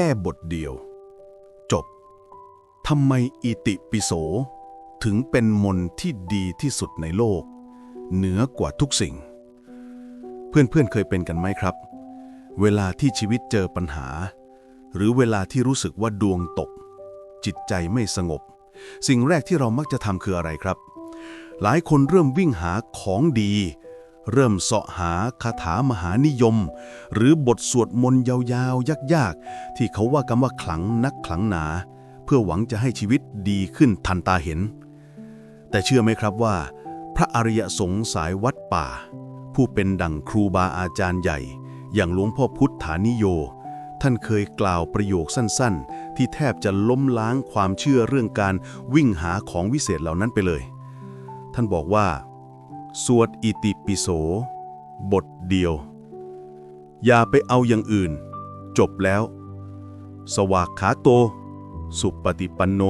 ค่บทเดียว จบทำไมอิติปิโส ถึงเป็นมนต์ที่ดีที่สุดในโลก เหนือกว่าทุกสิ่ง เพื่อนๆเเคยเป็นกันไหมครับ เวลาที่ชีวิตเจอปัญหา หรือเวลาที่รู้สึกว่าดวงตก จิตใจไม่สงบ สิ่งแรกที่เรามักจะทำคืออะไรครับ หลายคนเริ่มวิ่งหาของดี เริ่มเสาะหาคาถามหานิยม หรือบทสวดมนต์ยาวๆ ยากๆ ที่เขาว่ากันว่าขลังนักขลังหนา เพื่อหวังจะให้ชีวิตดีขึ้นทันตาเห็น แต่เชื่อไหมครับว่า พระอริยสงฆ์สายวัดป่า ผู้เป็นดั่งครูบาอาจารย์ใหญ่ อย่างหลวงพ่อพุทธานิโย ท่านเคยกล่าวประโยคสั้นๆ ที่แทบจะล้มล้างความเชื่อเรื่องการวิ่งหาของวิเศษเหล่านั้นไปเลย ท่านบอกว่า สวดอิติปิโส บทเดียว อย่าไปเอาอย่างอื่น จบแล้ว สวากขาโต สุปฏิปันโน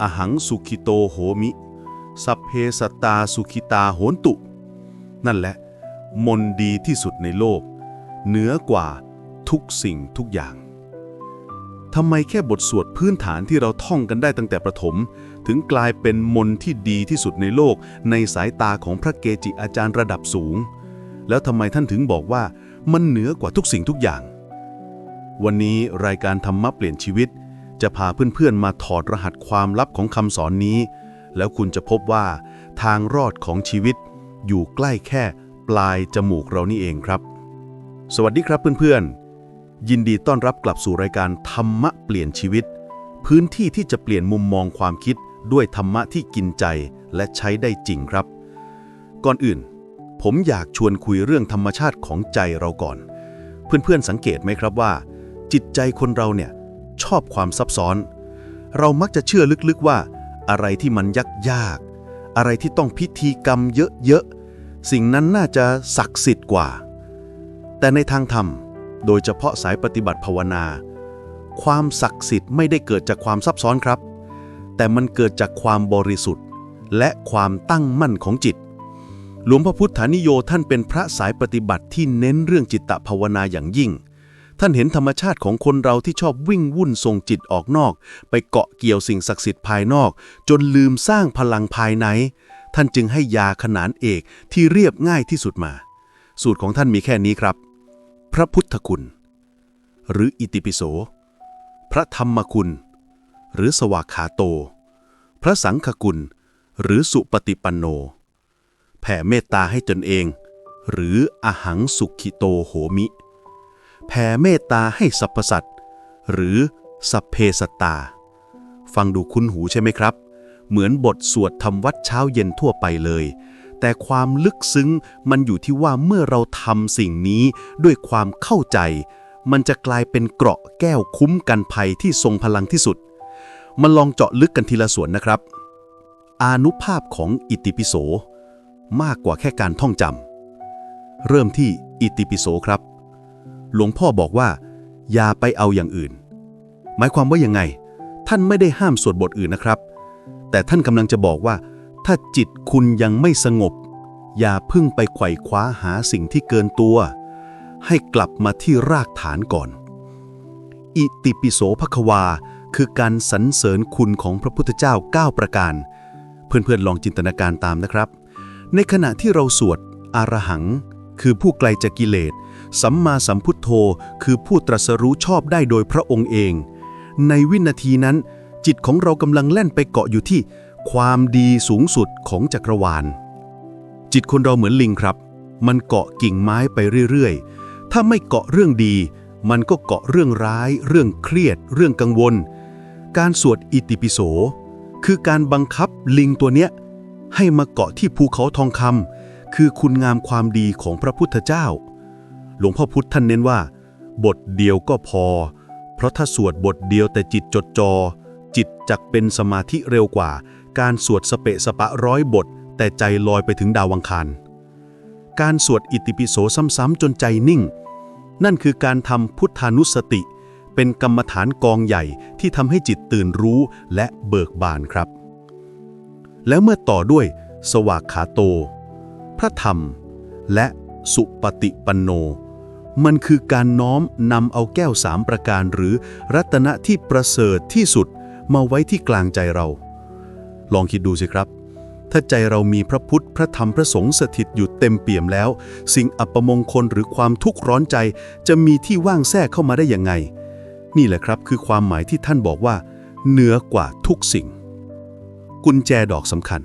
อหังสุขิโตโหมิ สัพเพสตตาสุขิตาโหนตุ นั่นแหละ มนต์ดีที่สุดในโลก เหนือกว่าทุกสิ่งทุกอย่าง ทำไมแค่บทสวดพื้นฐานที่เราท่องกันได้ตั้งแต่ประถม ถึงกลายเป็นมนต์ที่ดีที่สุดในโลก ในสายตาของพระเกจิอาจารย์ระดับสูง แล้วทำไมท่านถึงบอกว่ามันเหนือกว่าทุกสิ่งทุกอย่าง วันนี้รายการธรรมะเปลี่ยนชีวิต จะพาเพื่อนๆมาถอดรหัสความลับของคำสอนนี้ แล้วคุณจะพบว่า ทางรอดของชีวิต อยู่ใกล้แค่ปลายจมูกเรานี่เองครับ สวัสดีครับเพื่อนๆ ยินดีต้อนรับกลับสู่รายการธรรมะเปลี่ยนชีวิต พื้นที่ที่จะเปลี่ยนมุมมองความคิดด้วยธรรมะที่กินใจและใช้ได้จริงครับ ก่อนอื่น ผมอยากชวนคุยเรื่องธรรมชาติของใจเราก่อน เพื่อนๆสังเกตไหมครับว่า จิตใจคนเราเนี่ยชอบความซับซ้อน เรามักจะเชื่อลึกๆว่า อะไรที่มันยากยากอะไรที่ต้องพิธีกรรมเยอะๆสิ่งนั้นน่าจะศักดิ์สิทธิ์กว่า แต่ในทางธรรม โดยเฉพาะสายปฏิบัติภาวนา ความศักดิ์สิทธิ์ไม่ได้เกิดจากความซับซ้อนครับ แต่มันเกิดจากความบริสุทธิ์ และความตั้งมั่นของจิต หลวงพระพุทธานิโยท่านเป็นพระสายปฏิบัติที่เน้นเรื่องจิตตภาวนาอย่างยิ่ง ท่านเห็นธรรมชาติของคนเราที่ชอบวิ่งวุ่นส่งจิตออกนอก ไปเกาะเกี่ยวสิ่งศักดิ์สิทธิ์ภายนอก จนลืมสร้างพลังภายใน ท่านจึงให้ยาขนานเอกที่เรียบง่ายที่สุดมา สูตรของท่านมีแค่นี้ครับ พระพุทธคุณ หรืออิติปิโส พระธรรมคุณ หรือสวากขาโต พระสังฆคุณ หรือสุปฏิปันโน แผ่เมตตาให้ตนเอง หรืออหังสุขิโตโหมิ แผ่เมตตาให้สรรพสัตว์หรือสัพเพสตตาฟังดูคุ้นหูใช่ไหมครับ เหมือนบทสวดทำวัดเช้าเย็นทั่วไปเลย แต่ความลึกซึ้งมันอยู่ที่ว่าเมื่อเราทำสิ่งนี้ด้วยความเข้าใจ มันจะกลายเป็นเกราะแก้วคุ้มกันภัยที่ทรงพลังที่สุด มาลองเจาะลึกกันทีละส่วนนะครับ อานุภาพของอิติปิโส มากกว่าแค่การท่องจำเริ่มที่อิติปิโสครับ หลวงพ่อบอกว่า อย่าไปเอาอย่างอื่น หมายความว่ายังไง ท่านไม่ได้ห้ามสวดบทอื่นนะครับ แต่ท่านกำลังจะบอกว่า ถ้าจิตคุณยังไม่สงบ อย่าพึ่งไปไขว่คว้าหาสิ่งที่เกินตัว ให้กลับมาที่รากฐานก่อน อิติปิโสภควา คือการสรรเสริญคุณของพระพุทธเจ้า 9 ประการ เพื่อนๆลองจินตนาการตามนะครับ ในขณะที่เราสวดอารหัง คือผู้ไกลจากกิเลสสัมมาสัมพุทโธ คือผู้ตรัสรู้ชอบได้โดยพระองค์เอง ในวินาทีนั้น จิตของเรากำลังแล่นไปเกาะอยู่ที่ ความดีสูงสุดของจักรวาล จิตคนเราเหมือนลิงครับ มันเกาะกิ่งไม้ไปเรื่อยๆ ถ้าไม่เกาะเรื่องดี มันก็เกาะเรื่องร้าย เรื่องเครียด เรื่องกังวล การสวดอิติปิโส คือการบังคับลิงตัวเนี้ยให้มาเกาะที่ภูเขาทองคำคือคุณงามความดีของพระพุทธเจ้า หลวงพ่อพุธท่านเน้นว่า บทเดียวก็พอ เพราะถ้าสวดบทเดียวแต่จิตจดจอจิตจักเป็นสมาธิเร็วกว่า การสวดสเปะสปะร้อยบท แต่ใจลอยไปถึงดาวังคาร การสวดอิติปิโสซ้ำๆจนใจนิ่ง นั่นคือการทำพุทธานุสติ เป็นกรรมฐานกองใหญ่ที่ทำให้จิตตื่นรู้และเบิกบานครับ แล้วเมื่อต่อด้วย สวากขาโต พระธรรม และสุปฏิปันโนมันคือการน้อมนำเอาแก้วสามประการหรือรัตนะที่ประเสริฐที่สุดมาไว้ที่กลางใจเรา ลองคิดดูสิครับ ถ้าใจเรามีพระพุทธพระธรรมพระสงฆ์สถิตอยู่เต็มเปี่ยมแล้ว สิ่งอัปมงคลหรือความทุกข์ร้อนใจ จะมีที่ว่างแทรกเข้ามาได้ยังไง นี่แหละครับคือความหมายที่ท่านบอกว่า เหนือกว่าทุกสิ่ง กุญแจดอกสำคัญ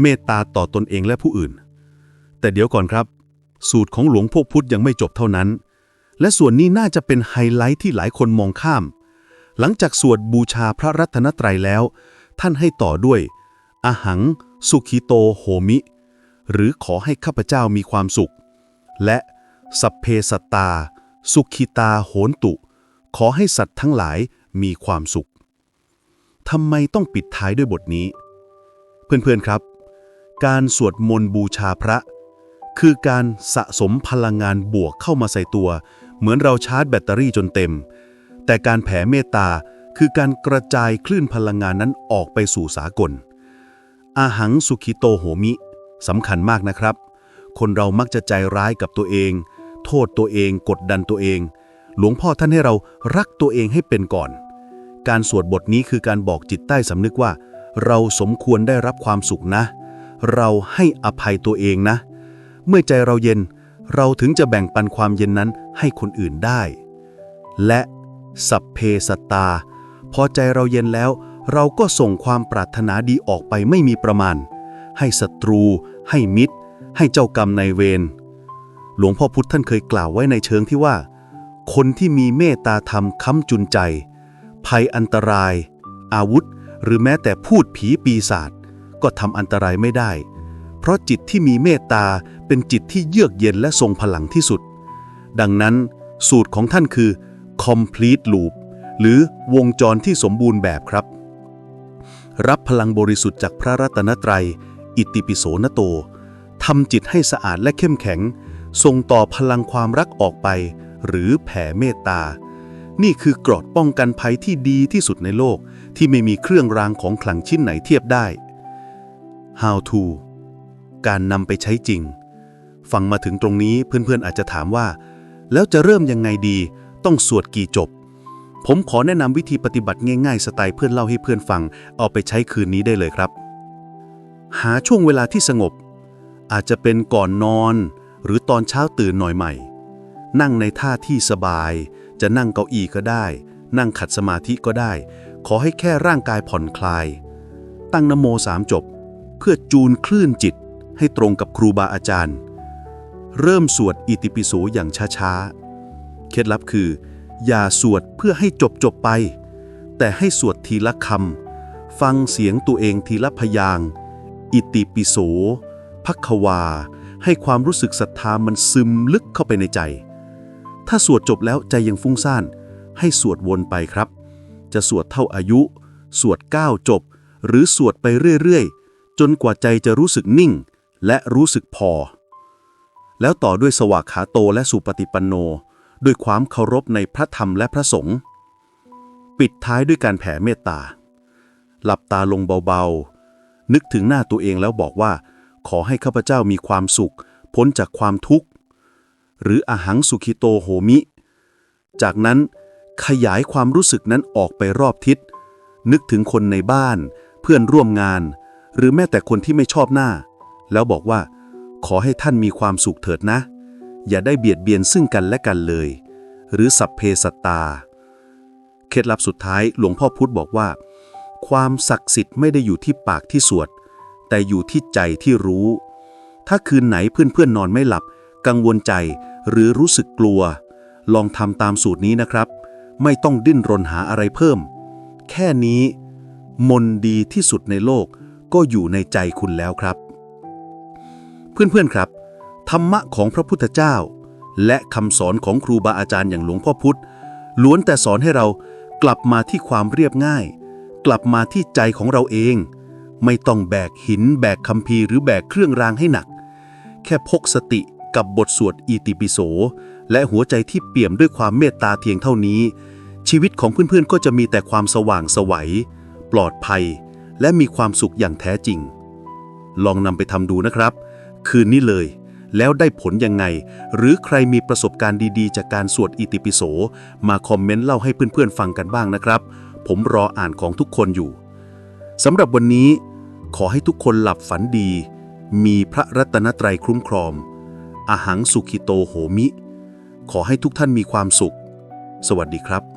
เมตตาต่อตนเองและผู้อื่น แต่เดี๋ยวก่อนครับ สูตรของหลวงพ่อพุธยังไม่จบเท่านั้น และส่วนนี้น่าจะเป็นไฮไลท์ที่หลายคนมองข้าม หลังจากสวดบูชาพระรัตนตรัยแล้ว ท่านให้ต่อด้วยอหัง สุขิโตโหมิ หรือขอให้ข้าพเจ้ามีความสุข และสัพเพสัตตา สุขิตาโหนตุ ขอให้สัตว์ทั้งหลายมีความสุขทำไมต้องปิดท้ายด้วยบทนี้ เพื่อนๆครับ การสวดมนต์บูชาพระ คือการสะสมพลังงานบวกเข้ามาใส่ตัว เหมือนเราชาร์จแบตเตอรี่จนเต็ม แต่การแผ่เมตตา คือการกระจายคลื่นพลังงานนั้นออกไปสู่สากล อาหังสุขิโตโหมิสำคัญมากนะครับ คนเรามักจะใจร้ายกับตัวเอง โทษตัวเอง กดดันตัวเอง หลวงพ่อท่านให้เรารักตัวเองให้เป็นก่อน การสวดบทนี้คือการบอกจิตใต้สำนึกว่า เราสมควรได้รับความสุขนะ เราให้อภัยตัวเองนะ เมื่อใจเราเย็น เราถึงจะแบ่งปันความเย็นนั้นให้คนอื่นได้ และสัพเพสตตา พอใจเราเย็นแล้ว เราก็ส่งความปรารถนาดีออกไปไม่มีประมาณ ให้ศัตรู ให้มิตร ให้เจ้ากรรมนายเวรหลวงพ่อพุธท่านเคยกล่าวไว้ในเชิงที่ว่า คนที่มีเมตตาธรรมค้ำจุนใจ ภัยอันตราย อาวุธ หรือแม้แต่พูดผีปีศาจก็ทำอันตรายไม่ได้ เพราะจิตที่มีเมตตาเป็นจิตที่เยือกเย็นและทรงพลังที่สุด ดังนั้น สูตรของท่านคือ complete loop หรือวงจรที่สมบูรณ์แบบครับ รับพลังบริสุทธิ์จากพระรัตนตรัย อิติปิโสนโตทำจิตให้สะอาดและเข้มแข็ง ส่งต่อพลังความรักออกไป หรือแผ่เมตตา นี่คือกรอดป้องกันภัยที่ดีที่สุดในโลก ที่ไม่มีเครื่องรางของขลังชิ้นไหนเทียบได้ How to การนำไปใช้จริง ฟังมาถึงตรงนี้เพื่อนๆอาจจะถามว่า แล้วจะเริ่มยังไงดี ต้องสวดกี่จบ ผมขอแนะนำวิธีปฏิบัติง่ายๆ สไตล์เพื่อนเล่าให้เพื่อนฟัง เอาไปใช้คืนนี้ได้เลยครับ หาช่วงเวลาที่สงบ อาจจะเป็นก่อนนอน หรือตอนเช้าตื่นหน่อยใหม่ นั่งในท่าที่สบาย จะนั่งเก้าอี้ก็ได้ นั่งขัดสมาธิก็ได้ ขอให้แค่ร่างกายผ่อนคลาย ตั้งนโมสามจบ เพื่อจูนคลื่นจิต ให้ตรงกับครูบาอาจารย์ เริ่มสวดอิติปิโสอย่างช้าๆ เคล็ดลับคือ อย่าสวดเพื่อให้จบจบไป แต่ให้สวดทีละคำ ฟังเสียงตัวเองทีละพยาง อิติปิโสพักวา ให้ความรู้สึกศรัทธามันซึมลึกเข้าไปในใจ ถ้าสวดจบแล้วใจยังฟุ้งซ่าน ให้สวดวนไปครับ จะสวดเท่าอายุ สวดก้าวจบ หรือสวดไปเรื่อยๆ จนกว่าใจจะรู้สึกนิ่ง และรู้สึกพอ แล้วต่อด้วยสวากขาโตและสุปฏิปันโน ด้วยความเคารพในพระธรรมและพระสงฆ์ปิดท้ายด้วยการแผ่เมตตา หลับตาลงเบาๆ นึกถึงหน้าตัวเองแล้วบอกว่า ขอให้ข้าพเจ้ามีความสุข พ้นจากความทุกข์ หรืออหังสุขิโตโหมิ จากนั้นขยายความรู้สึกนั้นออกไปรอบทิศ นึกถึงคนในบ้าน เพื่อนร่วมงาน หรือแม้แต่คนที่ไม่ชอบหน้า แล้วบอกว่า ขอให้ท่านมีความสุขเถิดนะ อย่าได้เบียดเบียนซึ่งกันและกันเลย หรือสัพเพสัตตา เคล็ดลับสุดท้ายหลวงพ่อพุธบอกว่า ความศักดิ์สิทธิ์ไม่ได้อยู่ที่ปากที่สวด แต่อยู่ที่ใจที่รู้ ถ้าคืนไหนเพื่อนๆนอนไม่หลับ กังวลใจหรือรู้สึกกลัว ลองทำตามสูตรนี้นะครับ ไม่ต้องดิ้นรนหาอะไรเพิ่ม แค่นี้ มนต์ดีที่สุดในโลกก็อยู่ในใจคุณแล้วครับ เพื่อนๆครับ รรมะของพระพุทธเจ้า และคำสอนของครูบาอาจารย์อย่างหลวงพ่อพุธล้วนแต่สอนให้เรากลับมาที่ความเรียบง่าย กลับมาที่ใจของเราเอง ไม่ต้องแบกหิน แบกคัมภีหรือแบกเครื่องรางให้หนัก แค่พกสติกับบทสวดอีติปิโส และหัวใจที่เปี่ยมด้วยความเมตตาเพียงเท่านี้ ชีวิตของเพื่อนๆก็จะมีแต่ความสว่างสวัย ปลอดภัย และมีความสุขอย่างแท้จริง ลองนำไปทำดูนะครับ คืนนี้เลย แล้วได้ผลยังไง หรือใครมีประสบการณ์ดีๆ จากการสวดอิติปิโส มาคอมเมนต์เล่าให้เพื่อนๆฟังกันบ้างนะครับ ผมรออ่านของทุกคนอยู่สำหรับวันนี้ ขอให้ทุกคนหลับฝันดี มีพระรัตนตรัยคุ้มครองอาหังสุขิโตโหมิ ขอให้ทุกท่านมีความสุข สวัสดีครับ